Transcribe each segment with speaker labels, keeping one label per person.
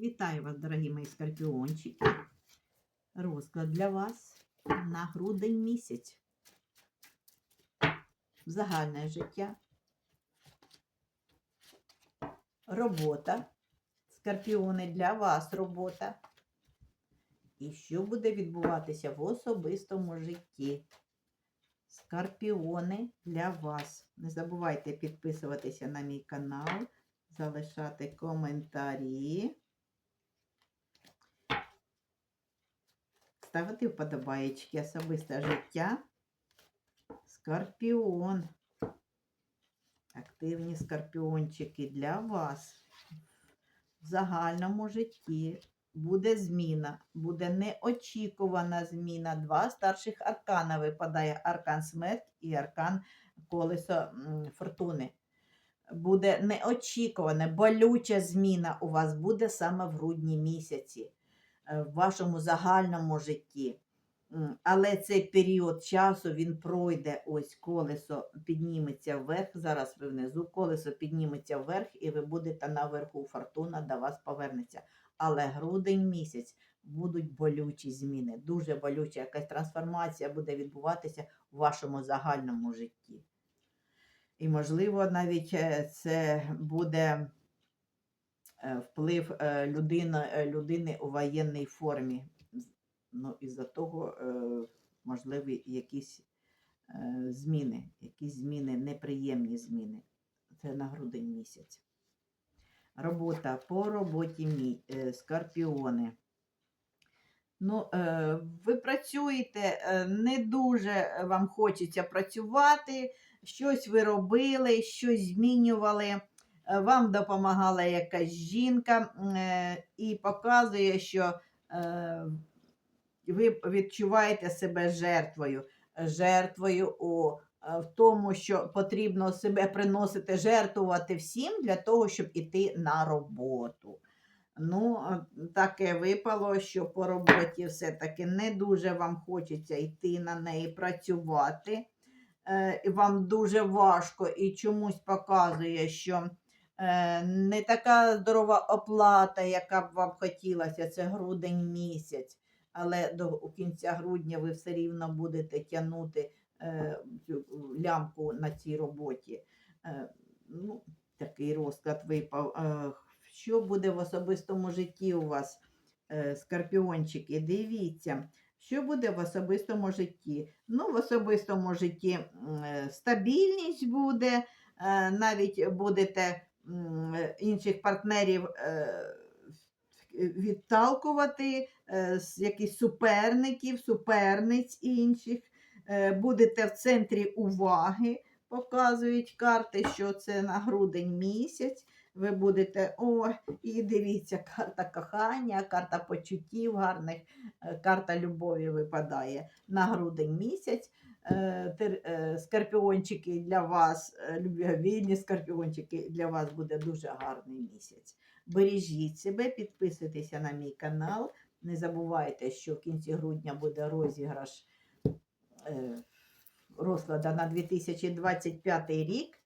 Speaker 1: Вітаю вас, дорогі мої скорпіончики. Розклад для вас на грудень місяць. Загальне життя. Робота. Скорпіони для вас робота. І що буде відбуватися в особистому житті? Скорпіони для вас. Не забувайте підписуватися на мій канал, залишати коментарі. Ставити вподобаєчки особисте життя. Скорпіон. Активні скорпіончики для вас. В загальному житті буде зміна, буде неочікувана зміна. Два старших аркана випадає аркан смерть і аркан колесо фортуни. Буде неочікувана, болюча зміна у вас буде саме в грудні місяці в вашому загальному житті. Але цей період часу він пройде, ось колесо підніметься вверх. Зараз ви внизу, колесо підніметься вверх, і ви будете наверху. Фортуна до вас повернеться. Але грудень місяць будуть болючі зміни. Дуже болюча якась трансформація буде відбуватися в вашому загальному житті. І, можливо, навіть е, це буде е, вплив е, людина, е, людини у воєнній формі. Ну, із-за того, е, можливі якісь е, зміни, якісь зміни, неприємні зміни. Це на грудень місяць. Робота по роботі мі, е, скорпіони. Ну, е, ви працюєте, е, не дуже вам хочеться працювати, щось ви робили, щось змінювали. Е, Вам допомагала якась жінка е, і показує, що е, ви відчуваєте себе жертвою. Жертвою у, в тому, що потрібно себе приносити, жертвувати всім для того, щоб іти на роботу. Ну, таке випало, що по роботі все-таки не дуже вам хочеться йти на неї працювати. Вам дуже важко і чомусь показує, що не така здорова оплата, яка б вам хотілося, це грудень місяць. Але до кінця грудня ви все рівно будете тягнути е, цю лямку на цій роботі. Е, ну, такий розклад випав. Е, що буде в особистому житті у вас, е, скорпіончики? Дивіться, що буде в особистому житті? Ну, в особистому житті е, стабільність буде, е, навіть будете е, інших партнерів е, відталкувати, е, з якихось суперників, суперниць інших. Е, Будете в центрі уваги, показують карти, що це на грудень місяць. Ви будете, о, і дивіться, карта кохання, карта почуттів гарних, е, карта любові випадає на грудень місяць. Е, е, Скорпіончики для вас, е, скорпіончики, для вас буде дуже гарний місяць. Бережіть себе, підписуйтеся на мій канал. Не забувайте, що в кінці грудня буде розіграш розклада на 2025 рік.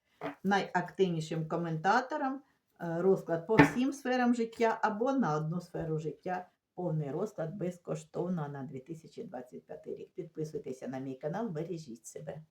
Speaker 1: Найактивнішим коментаторам е, розклад по всім сферам життя або на одну сферу життя. Повний розклад безкоштовно на 2025 рік. Підписуйтеся на мій канал, бережіть себе.